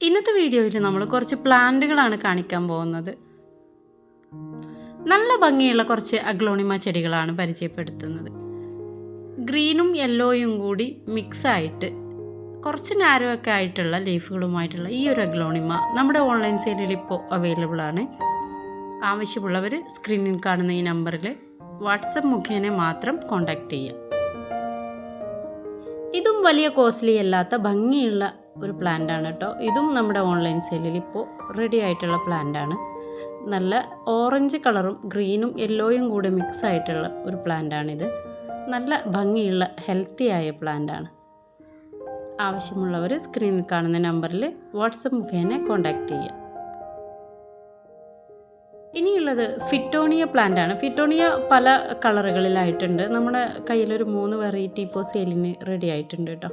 ഇന്നത്തെ വീഡിയോയിൽ നമ്മൾ കുറച്ച് പ്ലാന്റുകളാണ് കാണിക്കാൻ പോകുന്നത്. നല്ല ഭംഗിയുള്ള കുറച്ച് അഗ്ലോണിമ ചെടികളാണ് പരിചയപ്പെടുത്തുന്നത്. ഗ്രീനും യെല്ലോയും കൂടി മിക്സ് ആയിട്ട് കുറച്ച് നാരോ ഒക്കെ ആയിട്ടുള്ള ലീഫുകളുമായിട്ടുള്ള ഈ ഒരു അഗ്ലോണിമ നമ്മുടെ ഓൺലൈൻ സെയിലിൽ ഇപ്പോൾ അവൈലബിൾ ആണ്. ആവശ്യമുള്ളവർ സ്ക്രീനിൽ കാണുന്ന ഈ നമ്പറിൽ വാട്സപ്പ് മുഖേന മാത്രം കോൺടാക്റ്റ് ചെയ്യാം ഇതും വലിയ കോസ്റ്റ്ലി അല്ലാത്ത ഭംഗിയുള്ള ഒരു പ്ലാന്റ് ആണ് കേട്ടോ. ഇതും നമ്മുടെ ഓൺലൈൻ സെയിലിൽ ഇപ്പോൾ റെഡി ആയിട്ടുള്ള പ്ലാന്റ് ആണ് നല്ല ഓറഞ്ച് കളറും ഗ്രീനും യെല്ലോയും കൂടെ മിക്സ് ആയിട്ടുള്ള ഒരു പ്ലാന്റ് ആണിത് നല്ല ഭംഗിയുള്ള ഹെൽത്തി ആയ പ്ലാന്റ് ആണ് ആവശ്യമുള്ളവർ സ്ക്രീനിൽ കാണുന്ന നമ്പറിൽ വാട്സപ്പ് മുഖേന കോൺടാക്റ്റ് ചെയ്യുക. ഇനിയുള്ളത് ഫിറ്റോണിയ പ്ലാന്റ് ആണ്. ഫിറ്റോണിയ പല കളറുകളിലായിട്ടുണ്ട്. നമ്മുടെ കയ്യിലൊരു മൂന്ന് വെറൈറ്റി ഇപ്പോൾ സെയിലിന് റെഡി ആയിട്ടുണ്ട് കേട്ടോ.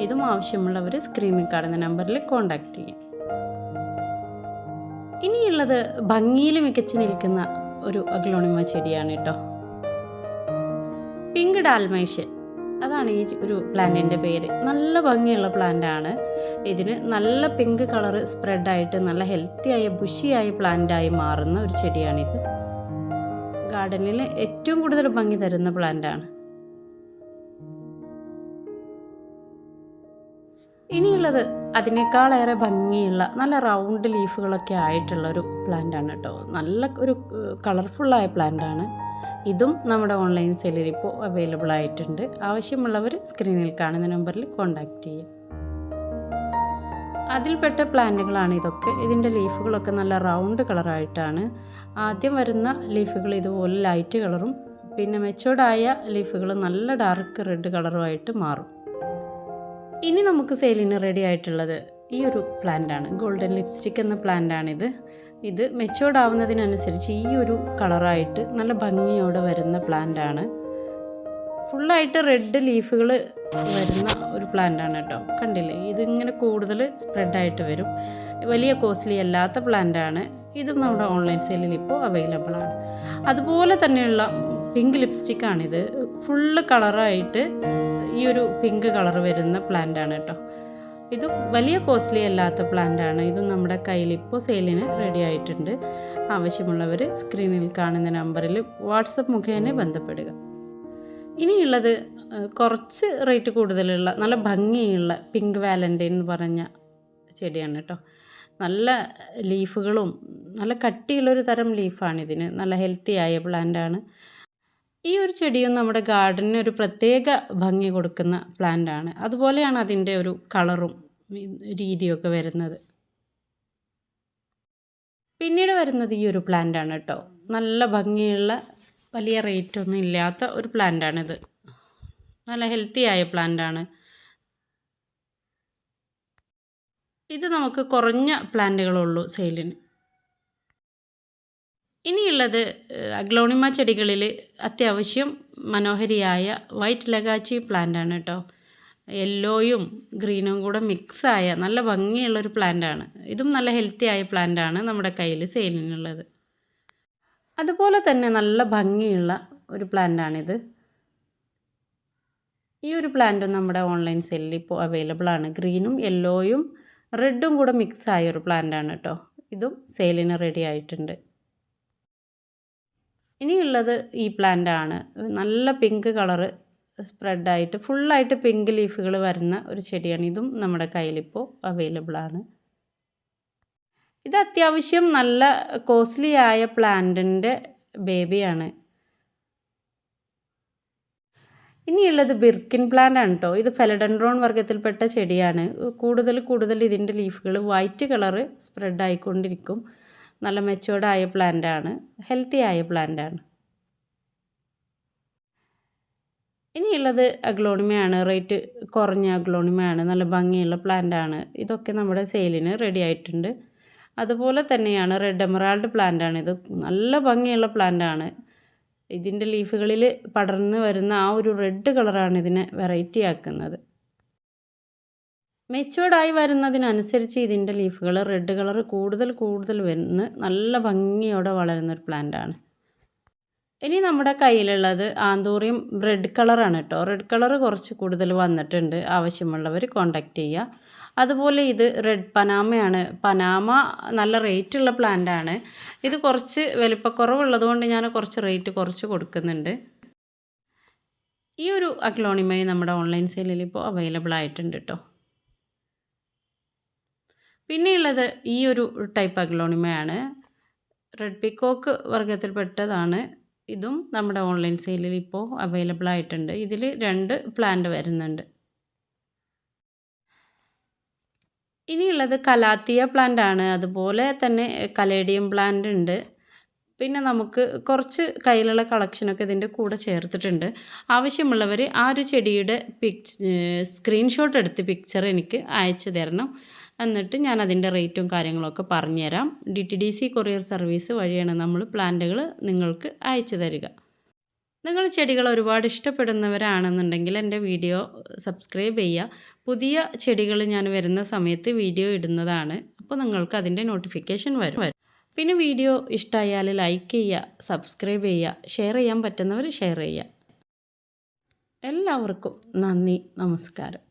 ഇതും ആവശ്യമുള്ളവർ സ്ക്രീനിൽ കാണുന്ന നമ്പറിൽ കോൺടാക്റ്റ് ചെയ്യും. ഇനിയുള്ളത് ഭംഗിയിൽ മികച്ച് നിൽക്കുന്ന ഒരു അഗ്ലോണിമ ചെടിയാണ് കേട്ടോ. Pink Dalmatian. അതാണ് ഈ ഒരു പ്ലാന്റിന്റെ പേര്. നല്ല ഭംഗിയുള്ള പ്ലാന്റാണ്. ഇതിന് നല്ല പിങ്ക് കളർ സ്പ്രെഡായിട്ട് നല്ല ഹെൽത്തിയായ ബുഷിയായ പ്ലാന്റായി മാറുന്ന ഒരു ചെടിയാണിത്. ഗാർഡനിൽ ഏറ്റവും കൂടുതൽ ഭംഗി തരുന്ന പ്ലാന്റാണ്. ഇനിയുള്ളത് അതിനേക്കാളേറെ ഭംഗിയുള്ള നല്ല റൗണ്ട് ലീഫുകളൊക്കെ ആയിട്ടുള്ള ഒരു പ്ലാന്റ് ആണ് കേട്ടോ. നല്ല ഒരു കളർഫുള്ളായ പ്ലാന്റ് ആണ് ഇതും നമ്മുടെ ഓൺലൈൻ സെല്ലിൽ ഇപ്പോൾ അവൈലബിൾ ആയിട്ടുണ്ട്. ആവശ്യമുള്ളവർ സ്ക്രീനിൽ കാണുന്ന നമ്പറിൽ കോൺടാക്റ്റ് ചെയ്യുക അതിൽപ്പെട്ട പ്ലാന്റുകളാണ് ഇതൊക്കെ. ഇതിന്റെ ലീഫുകളൊക്കെ നല്ല റൗണ്ട് കളറായിട്ടാണ് ആദ്യം വരുന്ന ലീഫുകൾ ഇതുപോലെ ലൈറ്റ് കളറും പിന്നെ മെച്ചോർഡായ ലീഫുകൾ നല്ല ഡാർക്ക് റെഡ് കളറുമായിട്ട് മാറും. ഇനി നമുക്ക് സെയിലിന് റെഡി ആയിട്ടുള്ളത് ഈ ഒരു പ്ലാന്റാണ് ഗോൾഡൻ ലിപ്സ്റ്റിക് എന്ന പ്ലാന്റാണിത് ഇത് മെച്ചോർഡ് ആവുന്നതിനനുസരിച്ച് ഈ ഒരു കളറായിട്ട് നല്ല ഭംഗിയോടെ വരുന്ന പ്ലാന്റാണ് ഫുള്ളായിട്ട് റെഡ് ലീഫുകൾ വരുന്ന ഒരു പ്ലാന്റാണ് കേട്ടോ. കണ്ടില്ലേ? ഇതിങ്ങനെ കൂടുതൽ സ്പ്രെഡായിട്ട് വരും. വലിയ കോസ്റ്റ്ലി അല്ലാത്ത പ്ലാന്റാണ് ഇതും നമ്മുടെ ഓൺലൈൻ സെയിലിൽ ഇപ്പോൾ അവൈലബിൾ ആണ്. അതുപോലെ തന്നെയുള്ള പിങ്ക് ലിപ്സ്റ്റിക്കാണിത് ഫുള്ള് കളറായിട്ട് ഈ ഒരു പിങ്ക് കളർ വരുന്ന പ്ലാന്റാണ് കേട്ടോ. ഇതും വലിയ കോസ്റ്റ്ലി അല്ലാത്ത പ്ലാന്റ് ആണ്. ഇതും നമ്മുടെ കയ്യിൽ ഇപ്പോൾ സെയിലിന് റെഡി ആയിട്ടുണ്ട്. ആവശ്യമുള്ളവർ സ്ക്രീനിൽ കാണുന്ന നമ്പറിൽ വാട്സപ്പ് മുഖേന ബന്ധപ്പെടുക. ഇനിയുള്ളത് കുറച്ച് റേറ്റ് കൂടുതലുള്ള നല്ല ഭംഗിയുള്ള പിങ്ക് വാലന്റൈൻ എന്ന് പറഞ്ഞ ചെടിയാണ് കേട്ടോ നല്ല ലീഫുകളും നല്ല കട്ടിയുള്ളൊരു തരം ലീഫാണ് ഇതിന്. നല്ല ഹെൽത്തി ആയ പ്ലാന്റാണ് ഈ ഒരു ചെടിയും നമ്മുടെ ഗാർഡനിന് ഒരു പ്രത്യേക ഭംഗി കൊടുക്കുന്ന പ്ലാന്റ് ആണ്. അതുപോലെയാണ് അതിന്റെ ഒരു കളറും രീതിയൊക്കെ വരുന്നത്. പിന്നീട് വരുന്നത് ഈ ഒരു പ്ലാന്റ് ആണ് കേട്ടോ. നല്ല ഭംഗിയുള്ള വലിയ റേറ്റ് ഒന്നും ഇല്ലാത്ത ഒരു പ്ലാന്റ് ആണിത്. നല്ല ഹെൽത്തി ആയ പ്ലാന്റ് ആണ്. ഇത് നമുക്ക് കുറഞ്ഞ പ്ലാന്റുകളുള്ളൂ സെയിലിന്. ഇനിയുള്ളത് അഗ്ലോണിമ ചെടികളിൽ അത്യാവശ്യം മനോഹരിയായ വൈറ്റ് ലഗാച്ചി പ്ലാന്റ് ആണ് കേട്ടോ യെല്ലോയും ഗ്രീനും കൂടെ മിക്സായ നല്ല ഭംഗിയുള്ളൊരു പ്ലാന്റ് ആണ്. ഇതും നല്ല ഹെൽത്തി ആയ പ്ലാന്റ് ആണ് നമ്മുടെ കയ്യിൽ സെയിലിനുള്ളത് അതുപോലെ തന്നെ നല്ല ഭംഗിയുള്ള ഒരു പ്ലാന്റ് ആണിത്. ഈ ഒരു പ്ലാന്റും നമ്മുടെ ഓൺലൈൻ സെല്ലിൽ ഇപ്പോൾ അവൈലബിൾ ആണ്. ഗ്രീനും യെല്ലോയും റെഡും കൂടെ മിക്സ് ആയ ഒരു പ്ലാന്റ് ആണ് കേട്ടോ ഇതും സെയിലിന് റെഡി ആയിട്ടുണ്ട്. ഇനിയുള്ളത് ഈ പ്ലാന്റ് ആണ്. നല്ല പിങ്ക് കളറ് സ്പ്രെഡായിട്ട് ഫുള്ളായിട്ട് പിങ്ക് ലീഫുകൾ വരുന്ന ഒരു ചെടിയാണ്. ഇതും നമ്മുടെ കയ്യിലിപ്പോൾ അവൈലബിൾ ആണ്. ഇത് അത്യാവശ്യം നല്ല കോസ്റ്റ്ലി ആയ പ്ലാന്റിന്റെ ബേബിയാണ് ഇനിയുള്ളത് ബിർക്കിൻ പ്ലാന്റ് ആണ് കേട്ടോ ഇത് ഫെലഡൻഡ്രോൺ വർഗത്തിൽപ്പെട്ട ചെടിയാണ്. കൂടുതൽ കൂടുതൽ ഇതിന്റെ ലീഫുകൾ വൈറ്റ് കളറ് സ്പ്രെഡ് ആയിക്കൊണ്ടിരിക്കും. നല്ല മെച്ചോർഡ് ആയ പ്ലാന്റ് ആണ്. ഹെൽത്തി ആയ പ്ലാന്റ് ആണ്. ഇനിയുള്ളത് അഗ്ലോണിമയാണ് റേറ്റ് കുറഞ്ഞ അഗ്ലോണിമയാണ് നല്ല ഭംഗിയുള്ള പ്ലാന്റ് ആണ്. ഇതൊക്കെ നമ്മുടെ സെയിലിന് റെഡി ആയിട്ടുണ്ട്. അതുപോലെ തന്നെയാണ് റെഡ് എമറാൾഡ് പ്ലാന്റാണ് ഇത് നല്ല ഭംഗിയുള്ള പ്ലാന്റ് ആണ്. ഇതിന്റെ ലീഫുകളിൽ പടർന്ന് വരുന്ന ആ ഒരു റെഡ് കളറാണ് ഇതിനെ വെറൈറ്റി ആക്കുന്നത്. മെച്ചുവേർഡായി വരുന്നതിനനുസരിച്ച് ഇതിന്റെ ലീഫുകൾ റെഡ് കളർ കൂടുതൽ കൂടുതൽ വരുന്ന നല്ല ഭംഗിയോടെ വളരുന്നൊരു പ്ലാന്റ് ആണ്. ഇനി നമ്മുടെ കയ്യിലുള്ളത് ആന്തൂറിയം റെഡ് കളറാണ് കേട്ടോ. റെഡ് കളർ കുറച്ച് കൂടുതൽ വന്നിട്ടുണ്ട്. ആവശ്യമുള്ളവർ കോണ്ടാക്ട് ചെയ്യുക. അതുപോലെ ഇത് റെഡ് പനാമയാണ്. പനാമ നല്ല റേറ്റുള്ള പ്ലാന്റാണ് ഇത് കുറച്ച് വലിപ്പക്കുറവുള്ളത് കൊണ്ട് ഞാൻ കുറച്ച് റേറ്റ് കുറച്ച് കൊടുക്കുന്നുണ്ട്. ഈ ഒരു അക്ലോണിമയും നമ്മുടെ ഓൺലൈൻ സെയിലിൽ ഇപ്പോൾ അവൈലബിൾ ആയിട്ടുണ്ട് കേട്ടോ. പിന്നെയുള്ളത് ഈ ഒരു ടൈപ്പ് അഗ്ലോണിമയാണ്. റെഡ് പിക്കോക്ക് വർഗത്തിൽപ്പെട്ടതാണ്. ഇതും നമ്മുടെ ഓൺലൈൻ സെയിലിൽ ഇപ്പോൾ അവൈലബിൾ ആയിട്ടുണ്ട്. ഇതിൽ രണ്ട് പ്ലാന്റ് വരുന്നുണ്ട്. ഇനിയുള്ളത് കലാത്തിയ പ്ലാന്റ് ആണ്. അതുപോലെ തന്നെ കലേഡിയം പ്ലാന്റ് ഉണ്ട്. പിന്നെ നമുക്ക് കുറച്ച് കയ്യിലുള്ള കളക്ഷനൊക്കെ ഇതിന്റെ കൂടെ ചേർത്തിട്ടുണ്ട്. ആവശ്യമുള്ളവർ ആ ഒരു ചെടിയുടെ പിക് സ്ക്രീൻഷോട്ട് എടുത്ത് പിക്ചർ എനിക്ക് അയച്ചു തരണം. എന്നിട്ട് ഞാൻ അതിന്റെ റേറ്റും കാര്യങ്ങളൊക്കെ പറഞ്ഞുതരാം. D T D C courier service വഴിയാണ് നമ്മൾ പ്ലാന്റുകൾ നിങ്ങൾക്ക് അയച്ചു തരിക. നിങ്ങൾ ചെടികൾ ഒരുപാട് ഇഷ്ടപ്പെടുന്നവരാണെന്നുണ്ടെങ്കിൽ എന്റെ വീഡിയോ സബ്സ്ക്രൈബ് ചെയ്യുക. പുതിയ ചെടികൾ ഞാൻ വരുന്ന സമയത്ത് വീഡിയോ ഇടുന്നതാണ്. അപ്പോൾ നിങ്ങൾക്ക് അതിന്റെ നോട്ടിഫിക്കേഷൻ വരും. പിന്നെ വീഡിയോ ഇഷ്ടമായാൽ ലൈക്ക് ചെയ്യുക സബ്സ്ക്രൈബ് ചെയ്യുക ഷെയർ ചെയ്യാൻ പറ്റുന്നവർ ഷെയർ ചെയ്യുക. എല്ലാവർക്കും നന്ദി നമസ്കാരം.